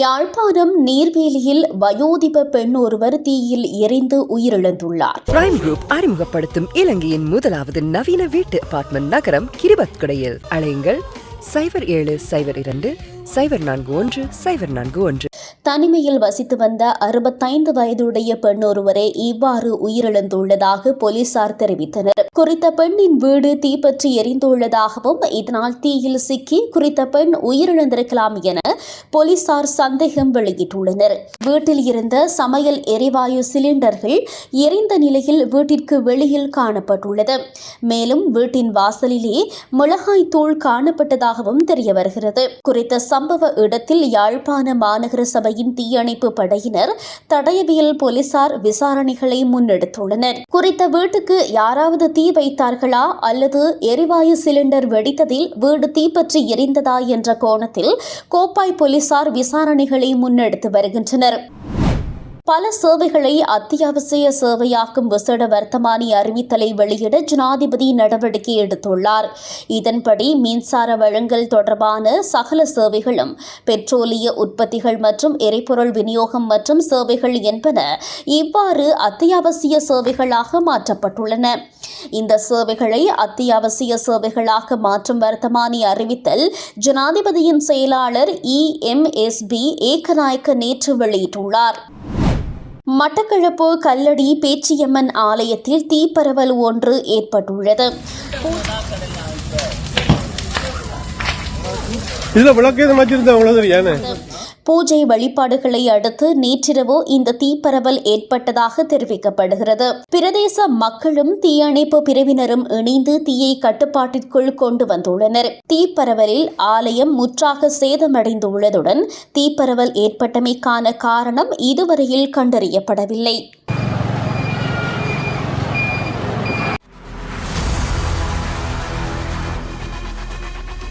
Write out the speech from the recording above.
யாழ்ப்பாணம் நீர்வேலியில் வயோதிப பெண் ஒருவர் தீயில் எரிந்து உயிரிழந்துள்ளார். பிரைம் குரூப் அறிமுகப்படுத்தும் இலங்கையின் முதலாவது நவீன வீட்டு அபார்ட்மெண்ட் நகரம் கிரிபத்குடையில். அழையுங்கள் சைபர் ஏழு சைபர் இரண்டு சைபர் நான்கு ஒன்று சைபர் நான்கு ஒன்று. தனிமையில் வசித்து வந்த அறுபத்தைந்து வயதுடைய பெண் ஒருவரே இவ்வாறு உயிரிழந்துள்ளதாக போலீசார் தெரிவித்தனர். குறித்த பெண்ணின் வீடு தீப்பற்றி எரிந்துள்ளதாகவும் இதனால் தீயில் சிக்கி குறித்த பெண் உயிரிழந்திருக்கலாம் என போலீசார் சந்தேகம் வெளியிட்டுள்ளனர். வீட்டில் இருந்த சமையல் எரிவாயு சிலிண்டர்கள் எரிந்த நிலையில் வீட்டிற்கு வெளியில் காணப்பட்டுள்ளது. மேலும் வீட்டின் வாசலிலே மிளகாய் தூள் காணப்பட்டதாகவும் தெரிய வருகிறது குறித்த சம்பவ இடத்தில் யாழ்ப்பாண மாநகர சபையின் தீயணைப்பு படையினர் தடயவியல் போலீசார் விசாரணைகளை முன்னெடுத்துள்ளனர். குறித்த வீட்டுக்கு யாராவது தீ வைத்தார்களா அல்லது எரிவாயு சிலிண்டர் வெடித்ததில் வீடு தீப்பற்றி எரிந்ததா என்ற கோணத்தில் கோப்பாய் போலீசார் விசாரணைகளை முன்னெடுத்து வருகின்றனர். பல சேவைகளை அத்தியாவசிய சேவையாக்கும் விசேட வர்த்தமானி அறிவித்தலை வெளியிட ஜனாதிபதி நடவடிக்கை எடுத்துள்ளார். இதன்படி மின்சார வழங்கல் தொடர்பான சகல சேவைகளும் பெட்ரோலிய உற்பத்திகள் மற்றும் எரிபொருள் விநியோகம் மற்றும் சேவைகள் என்பன இவ்வாறு அத்தியாவசிய சேவைகளாக மாற்றப்பட்டுள்ளன. இந்த சேவைகளை அத்தியாவசிய சேவைகளாக மாற்றும் வர்த்தமானி அறிவித்தல் ஜனாதிபதியின் செயலாளர் E M S P Ekanayake நேற்று வெளியிட்டுள்ளார். மட்டக்களப்பு கல்லடி பேச்சியம்மன் ஆலயத்தில் தீப்பரவல் ஒன்று ஏற்பட்டுள்ளது. இதுல விளக்கு எதுவும் வச்சிருந்தா அவ்வளவு தெரியானே பூஜை வழிபாடுகளை அடுத்து நேற்றிரவு இந்த தீப்பரவல் ஏற்பட்டதாக தெரிவிக்கப்படுகிறது. பிரதேச மக்களும் தீயணைப்பு பிரிவினரும் இணைந்து தீயை கட்டுப்பாட்டிற்குள் கொண்டு வந்துள்ளனர். தீப்பரவலில் ஆலயம் முற்றாக சேதமடைந்துள்ளதுடன் தீப்பரவல் ஏற்பட்டமைக்கான காரணம் இதுவரையில் கண்டறியப்படவில்லை.